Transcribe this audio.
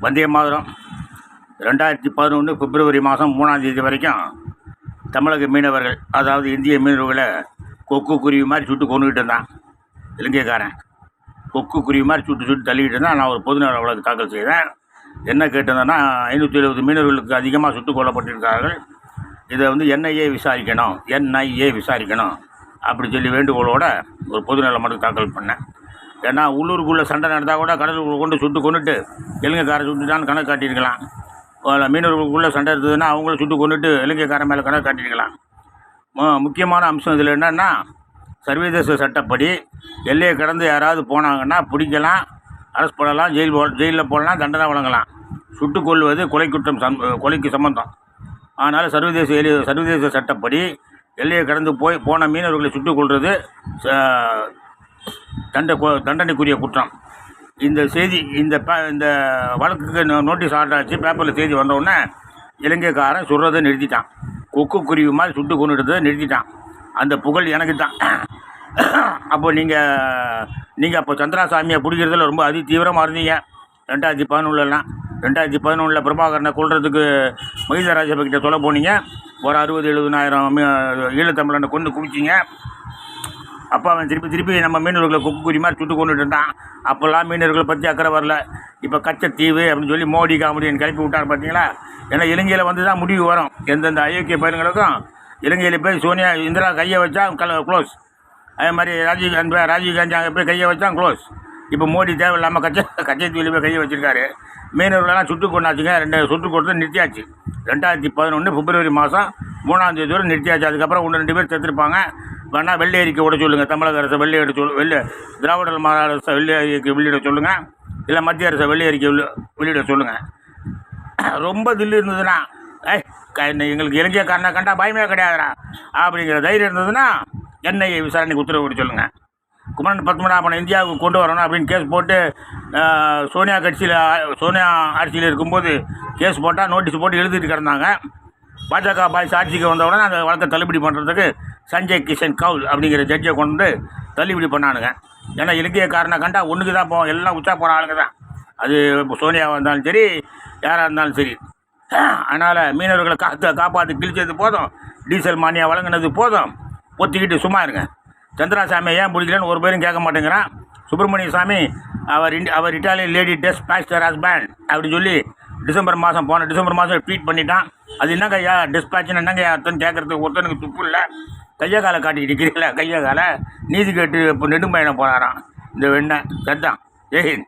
வந்தே மாதிரம். ரெண்டாயிரத்தி பதினொன்று பிப்ரவரி மாதம் மூணாம் தேதி வரைக்கும் தமிழக மீனவர்கள் அதாவது இந்திய மீனவர்களை கொக்கு குருவி மாதிரி சுட்டு கொண்டுகிட்டு இருந்தான். இலங்கைக்காரன். கொக்கு குருவி மாதிரி சுட்டு சுட்டு தள்ளிக்கிட்டு இருந்தான். நான் ஒரு பொதுநல வழக்கு தாக்கல் செய்தேன். என்ன கேட்டிருந்தேன்னா ஐநூற்றி எழுபது மீனவர்களுக்கு அதிகமாக சுட்டுக் கொல்லப்பட்டிருக்கார்கள் இதை வந்து என்ஐஏ விசாரிக்கணும். என்ஐஏ விசாரிக்கணும். அப்படி சொல்லி வேண்டுகோளோட ஒரு பொதுநல மனு தாக்கல் பண்ணேன். ஏன்னா உள்ளூருக்குள்ளே சண்டை நடந்தால் கூட கடலுக்குள்ளே கொண்டு சுட்டு கொண்டுட்டு இலங்கைக்காரன் சுட்டுட்டான்னு கணக்கு காட்டியிருக்கலாம். மீனவர்களுக்குள்ளே சண்டை இருந்ததுன்னா அவங்கள சுட்டு கொண்டுட்டு இலங்கைக்காரன் மேலே கணக்கு காட்டியிருக்கலாம். முக்கியமான அம்சம் இதில் என்னென்னா சர்வதேச சட்டப்படி எல்லையை கடந்து யாராவது போனாங்கன்னா பிடிக்கலாம் அரெஸ்ட் பண்ணலாம் ஜெயில் போ ஜெயிலில் போடலாம் தண்டனை வழங்கலாம். சுட்டு கொள்வது கொலை குற்றம் சம் கொலைக்கு சம்பந்தம். அதனால் சர்வதேச எல்லை சர்வதேச சட்டப்படி எல்லையை கடந்து போய் போன மீனவர்களை சுட்டுக் கொள்வது ச- தண்டை தண்டனைக்குரிய குற்றம். இந்த செய்தி இந்த ப- இந்த வழக்குக்கு நோட்டீஸ் ஆர்டர் ஆச்சு பேப்பரில் செய்தி வந்தவுடனே இலங்கைக்காரன் சுடுறதை நிறுத்திட்டான். கொக்கு குருவி மாதிரி சுட்டு கொண்டுட்டதை நிறுத்திட்டான். அந்த புகழ் எனக்கு தான். அப்போ நீங்கள் நீங்கள் அப்போ சந்திராசாமியை பிடிக்கிறதுல ரொம்ப அதி தீவிரமாக இருந்தீங்க. ரெண்டாயிரத்தி பதினொன்றுலாம் ரெண்டாயிரத்தி பதினொன்றில் பிரபாகரனை கொள்றதுக்கு மகிந்த ராஜபக்கிட்ட சொல்ல போனீங்க. ஒரு அறுபது எழுபதாயிரம் ஈழத்தமிழனை கொண்டு குவிச்சிங்க. அப்போ அவன் திருப்பி திருப்பி நம்ம மீனவர்களை கொக்கு குறி மாதிரி சுட்டு கொண்டுட்டு இருந்தான். அப்போல்லாம் மீனவர்களை பற்றி அக்கறை வரல. இப்போ கச்சத்தீவு அப்படின்னு சொல்லி மோடி காமெடியன் கிளப்பி விட்டார் பார்த்தீங்களா ஏன்னா இலங்கையில் வந்து தான் முடிவு வரும். எந்தெந்த அயோக்கிய பயணங்களுக்கும் இலங்கையில் போய் சோனியா இந்திரா கையை வச்சா கல க்ளோஸ் அதே மாதிரி ராஜீவ் காந்தி ராஜீவ் காந்தி அங்கே போய் கையை வச்சா க்ளோஸ் இப்போ மோடி தேவையில்லாமல் கச்ச கச்சத்தீவில் போய் கையை வச்சுருக்காரு. மீனவர்களெல்லாம் சுட்டு கொண்டாச்சுங்க. ரெண்டு சுட்டு கொடுத்து நிறுத்தியாச்சு. ரெண்டாயிரத்தி பதினொன்று பிப்ரவரி மாதம் மூணாம் தேதி வரை நிறுத்தியாச்சு. அதுக்கப்புறம் ஒன்று ரெண்டு பேர் செத்துருப்பாங்க. வேணால் வெள்ளை அறிக்கை விட சொல்லுங்கள் தமிழக அரசை வெள்ளை எடுத்து சொல் வெள்ளை. திராவிடர் மாநில அரசை வெள்ளை அறிக்கை வெளியிட சொல்லுங்கள் இல்லை மத்திய அரசை வெள்ளை அறிக்கை வெளியிட சொல்லுங்கள் ரொம்ப தில்லு இருந்ததுன்னா ஏய் எங்களுக்கு இலங்கைய எங்களுக்கு கண்டா பயமே கிடையாதுடா. அப்படிங்கிற தைரியம் இருந்ததுன்னா என்ஐஏ விசாரணைக்கு உத்தரவு விட சொல்லுங்கள் குமரன் பத்மநாபனை இந்தியாவுக்கு கொண்டு வரணும் அப்படின்னு கேஸ் போட்டு சோனியா கட்சியில் சோனியா ஆட்சியில் இருக்கும்போது கேஸ் போட்டால் நோட்டீஸ் போட்டு எழுதிட்டு கிடந்தாங்க. பாஜக பாய்ஸ் ஆட்சிக்கு வந்த உடனே அந்த வழக்கை தள்ளுபடி பண்ணுறதுக்கு சஞ்சய் கிஷன் கவுல் அப்படிங்கிற ஜட்ஜை கொண்டு வந்து தள்ளுபடி பண்ணானுங்க. ஏன்னா இலங்கையக்காரனை கண்டா ஒன்றுக்கு தான் போவோம் எல்லாம் உச்சா போகிற ஆளுங்க தான் அது இப்போ சோனியாவாக இருந்தாலும் சரி யாராக இருந்தாலும் சரி. அதனால் மீனவர்களை காத்து காப்பாற்றி கிழிச்சது போதும். டீசல் மானியம் வழங்கினது போதும். பொத்திக்கிட்டு சும்மா இருங்க. சந்திராசாமி ஏன் பிடிக்கலன்னு ஒரு பேரும் கேட்க மாட்டேங்கிறான். சுப்பிரமணிய சாமி அவர் இண்டி அவர் Italian lady test pastor husband அப்படின்னு சொல்லி டிசம்பர் மாதம் போன டிசம்பர் மாதம் ட்வீட் பண்ணிட்டான். அது என்னங்க ஐயா டிஸ்பேட்ச்னு என்னங்க ஐயா அர்த்தம் ஒருத்தனுக்கு துப்பு இல்லை. கையை காலை காட்டிக்கிட்டு இருக்கிறீங்களா கையை காலை நீதி கேட்டு இப்போ நெடும்பயணம் போனாராம். இந்த வெண்ணை சத்தான் ஜெயஹிந்த்